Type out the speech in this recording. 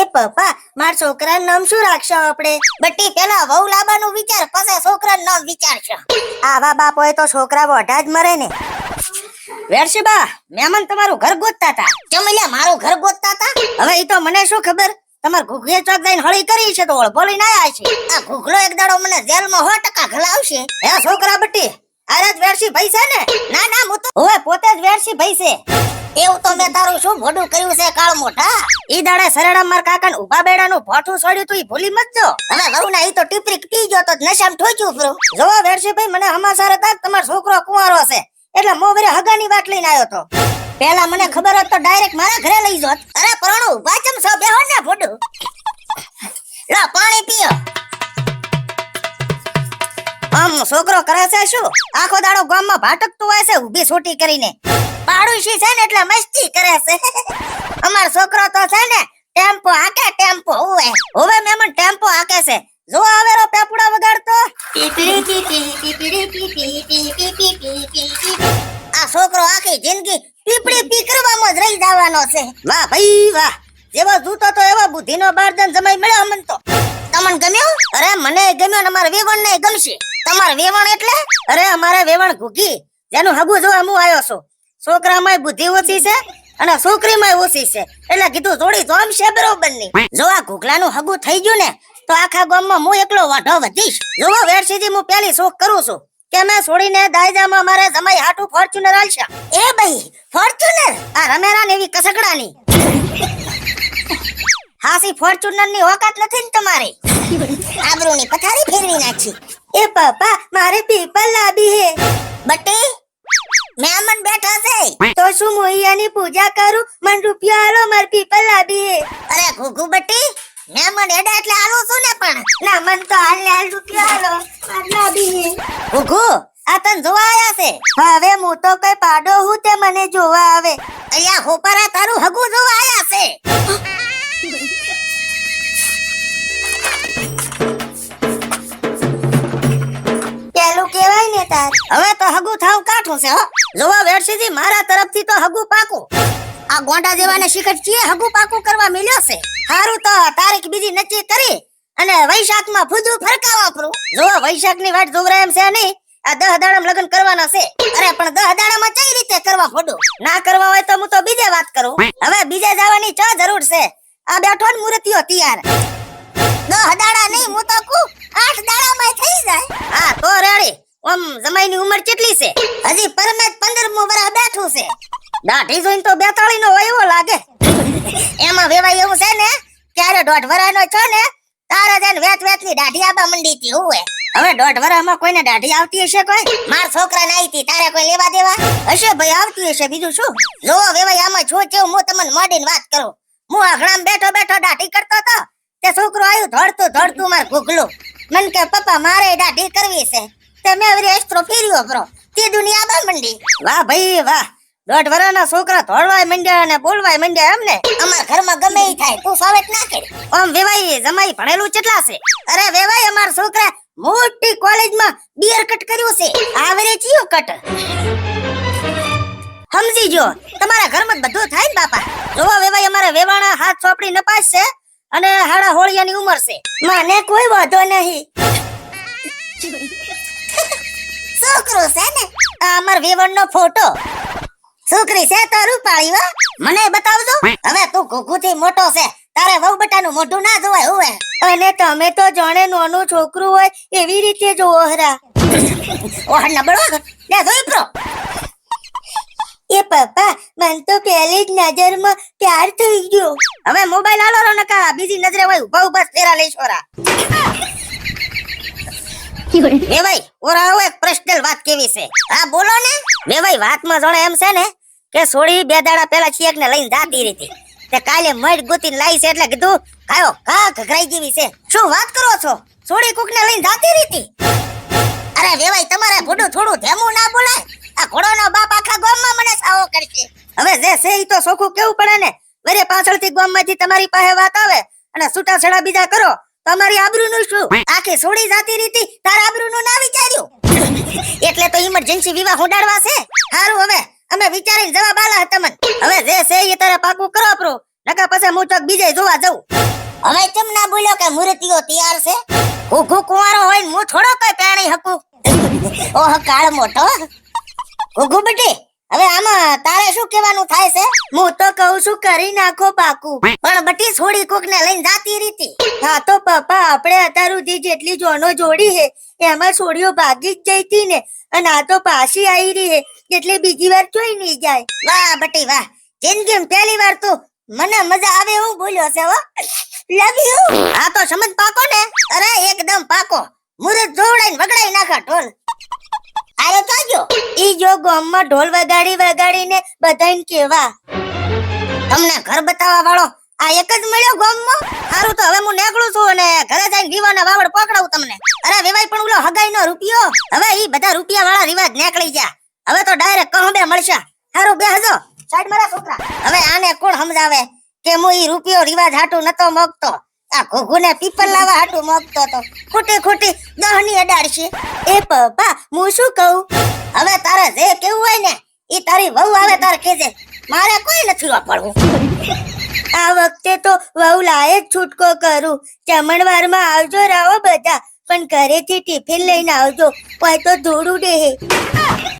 એ પપ્પા, માર છોકરાનું નામ શું રાખશો આપણે? બટ્ટી, પેલા વહુ લાવવાનું વિચાર, પછી છોકરાનું નામ વિચારશો. આવા બાપ તો છોકરા વઢા જ મરે ને. વેરશીબા મહેમાન તમારું ઘર ગોતતા હતા ચમલ્યા મારું ઘર ગોતતા હતા હવે એ તો મને શું ખબર? તમાર ઘૂઘે ચોક જઈને હળી કરી છે તો ઓળભોળી ના આવ્યા છે. આ ઘૂઘલો એક દાડો મને જેલમાં સો ટકા ઘલાવશે. હે છોકરા બટ્ટી અરે વેરશી ભાઈ છે ને? ના ના હવે પોતે જ વેરશી ભાઈ છે. એવું તો મેં તારું શું મોઢું કર્યું છે, કાળ મોટા ઈ દાડે સરેડા માર કાકાને ઊભા બેડાનું ભોઠું છોડ્યું તું ઈ ભૂલી મત જો. હવે ના ઈ તો ટીપરી પી ગયો તો નશામ ઠોચ્યું ફરું જોવા વેરશી ભાઈ, મને હમાસાર હતા તમારો છોકરો કુંવારો છે એટલે મો વરે હગાની વાત લઈને આવ્યો તો. પેલા મને ખબર હોત તો ડાયરેક્ટ મારા ઘરે લઈ જોત. અરે પ્રણુ, વાચમ ચમ છો, બેહો ને ભોડું. લો, પાણી પીઓ. છોકરો કરે છે શું? આખો દાડો ગામમાં ભાટકતું હોય છે, ઊભી છોટી કરીને. પાડોશી છે ને એટલે મસ્તી કરે છે. અમાર છોકરો તો છે ને, ટેમ્પો હાકે, ટેમ્પો ઉવે હવે મેમન ટેમ્પો હાકે છે. જો આવેરો પેપુડા વગાડતો. આ છોકરો આખી જિંદગી પીપડી પી કરવામાં જ રહી જવાનો છે. વાહ ભાઈ, વાહ. જેવો જૂતો તો એવો બુદ્ધિનો બારદન જમાઈ મળ્યો મન તો. તમને ગમ્યું? અરે મને ગમ્યો ને અમારા વેવણ ગમશે. તમારે વેવણ એટલે? અરે અમારે વેવણ ઘૂકી જેનું હગું જોવા હું આવ્યો છું. છોકરામાં બુદ્ધિ ઓછી છે અને છોકરીમાં ઓછી છે. એટલે કીધું જોડી છે બરોબરની. જો આ ઘૂગલાનું હગું થઈ ગયું ને તો આખા ગામમાં હું એકલો વાઢો વધીશ. જોવો વેરસીથી હું પેલી શોખ કરું છું કે મેં છોડીને દાયજામાં મારે જમાઈ હાટું ફોર્ચ્યુનર આલશે. એ ભાઈ ફોર્ચ્યુનર આ રમેરા ને એવી કસકડાની. હાસી ફોર્ચ્યુનરની ઓકાત નથી ને તમારી? આબરૂની પથારી ફેરવી નાખી. એ પપ્પા મારે પીપલ લાવી હે બટી મહેમાન બેઠા છે. તો શું મોહિયાની પૂજા કરું? મન રૂપિયા આલો માર પીપલ લાવી હે અરે ઘુઘુ બટી મહેમાન એડા એટલે આલો છું ને પણ. ના મન તો હાલ ને હાલ રૂપિયા આલો માર લાવી હે ઘુઘુ આ તન જોવા આયા છે? હવે હું તો કઈ પાડો હું તે મને જોવા આવે. અહીંયા હોપારા તારું હગું જોવા આયા છે. કેવાય ને તાર. હવે તો હગુ થાવ કાઠો છે, હો. જોવા વેરસીજી મારા તરફથી તો હગુ પાકું. આ ગોંડા જેવાને શિખર ચીએ હગુ પાકું કરવા મળ્યો છે. હારું તો તારીખ બીજી નક્કી કરી અને વૈશાખમાં ફૂદું ફરકા પરું જો વૈશાખની વાટ જોવરા એમ છે નહીં. આ દહ દાડામ લગ્ન કરવાના છે. અરે, પણ દહ દાડામાં કઈ રીતે કરવા ફોડું? ના કરવા હોય તો હું તો બીજે વાત કરું. હવે બીજે જવાની ચા જરૂર છે. આ બેઠો ને મૂર્તિઓ તૈયાર. દહ દાડા નહીં હું તો કુ આઠ દાડામાં થઈ જાય હા તો રેડી ઓમ જમાઈની ઉંમર કેટલી છે? હજી પરમેત 15 મો વરસ બેઠું છે. દાઢી જોઈને તો 42 નો હોય એવો લાગે. એમાં વેવાય એવું છે ને ક્યારે દોઢ વરાનો છો ને, તારે જઈને વેત વેતની દાઢી આબા મંડી હતી હુંએ હવે દોઢ વરામાં કોઈને દાઢી આવતી હશે કોઈ? માર છોકરાને આવી તારે કોઈ લેવા દેવા? હશે ભાઈ, આવતી હશે બીજું શું? જો વેવાય આમાં છો છે હું તમને મોડીને વાત કરું. હું આઘણામાં બેઠો બેઠો દાઢી કરતો હતો તે છોકરો આવ્યું ધોડતું ધોડતું માર ગુગલું મન કે, પપ્પા, મારે દાઢી કરવી છે. તે હવે વળી એસ્ત્રો ફેર્યો કરો તે દુનિયા બા મંડી. વાહ ભાઈ વાહ. દોઢ વરાના છોકરા ધોળવાય મંડ્યા અને બોલવાય મંડ્યા એમને. અમાર ઘરમાં ગમે ઈ થાય તું સાવેટ ના કર. ઓમ વેવાઈ જમાઈ ભણેલું કેટલા છે? અરે વેવાઈ અમાર છોકરા મોટી કોલેજમાં બીયર કટ કર્યું છે. આવરે ચિયો કટ? સમજી જો તમારા ઘરમાં બધું થાય ને બાપા. જોવા વેવાઈ અમારા વેવાણા હાથ ચોપડી નપાસ છે અને હાડા હોળિયાની ઉંમર છે. મને કોઈ વાંધો નહીં. છોકરો છે ને અમર વેવણ નો ફોટો. છોકરી છે તો રૂપાળી વા મને બતાવજો. હવે તું ઘુઘુથી મોટો છે. તારે વહુ બટાનું મોઢું ના જોવાય હોવે. અને તમે તો જાણે નાનું છોકરું હોય એવી રીતે જોવો હરા. ઓહ નબળો. લે જોઈ પ્રો એ પપ્પા મન તો પહેલી જ નજરમાં પ્યાર થઈ ગયો. હવે મોબાઈલ આલો રો નકા બીજી નજરે હોય ઊભા ઊભા ફેરા લઈ હવે ને. બે ને લઈને જાતી રહી તે કાલે મઢ ગોતીને લાવી છે એટલે કીધું, ખાયો કા ઘઘરાઈ જેવી છે. શું વાત કરો છો? સોડી કુક ને લઈને જાતી રહી અરે વેવાઈ, તમારે ભૂડું થોડું ધેમું ના બોલાય. આ ઘોડોનો બાપ આખા ગામમાં મને સાવો કરશે. હવે જે છે તો સોખું કેવું પડે ને? વરે પાછળથી ગામમાંથી તમારી પાસે વાત આવે અને છૂટાછેડા બીજા કરો. તમારી આબરૂનું શું? આખી સોડી જાતી રીતિ તારા આબરૂનું ના વિચાર્યું? એટલે તો ઇમરજન્સી વિવાહ હોડાડવા છે. સારું હવે અમે વિચારીને જવાબ આલા તમને હવે જે છે એ તારે પાકું કરો પ્રો નકા પછી હું ચોક બીજે જોવા જઉં. હવે કેમ ના બોલ્યો કે મૂર્તિઓ તૈયાર છે? ઘુઘુ કુંવારો હોય હું થોડો કઈ પ્રાણી હકું? ઓહ કાળ મોટો ઘુઘુ બેટી હવે આમાં તારે શું કહેવાનું થાય છે? હું તો કહું છું કરી નાખો પાકું. પણ બટી છોડી કોક ને લઈને જાતી રીતી. હા તો પપ્પા આપણે અત્યાર સુધી જેટલી જોનો જોડી હે એમાં છોડીઓ ભાગી જ જઈ ને. અને આ તો પાછી આવી રહી હે એટલે બીજી વાર જોઈ નહીં જાય. વાહ બટી વાહ. જિંદગી પહેલી વાર તો મને મજા આવે એવું બોલ્યો છે હો. લવ યુ આ તો સમજ પાકો ને? અરે એકદમ પાકો. મુરત જોવડાઈને વગડાઈ નાખા ઢોલ. જો ઈ જો ગામમાં ઢોલ વગાડી વગાડીને બધાને કેવા. તમને ઘર બતાવવા વાળો આ એક જ મળ્યો ગામમાં? સારું તો હવે હું નીકળું છું અને ઘરે જઈને વિવાહના વાવડ પકડાવું તમને. અરે વિવાય પણ ઓલો હગાઈનો રૂપિયો. હવે ઈ બધા રૂપિયા વાળા રિવાજ નીકળી જા હવે તો ડાયરેક્ટ કહું મળશે. સારું બે હજો સાઈડ મારા છોકરા. હવે આને કોણ સમજાવે કે હું ઈ રૂપિયો રિવાજ હાટું નતો મોગતો આ ઘોઘુને પીપલ લાવવા હાટું મોગતો તો. ખોટી ખોટી દહની અડાડશે. એ પપ્પા, હું શું કહું? હવે તારે જે કેવું હોય ને એ તારી વહુ આવે તારે કેજે મારે કોઈ નથી વાપરવું. આ વખતે તો વહુ લાયે જ છૂટકો કરું. જમણવારમાં આવજો રાવો બધા, પણ ઘરેથી ટિફિન લઈને આવજો કોઈ તો ધોળું દે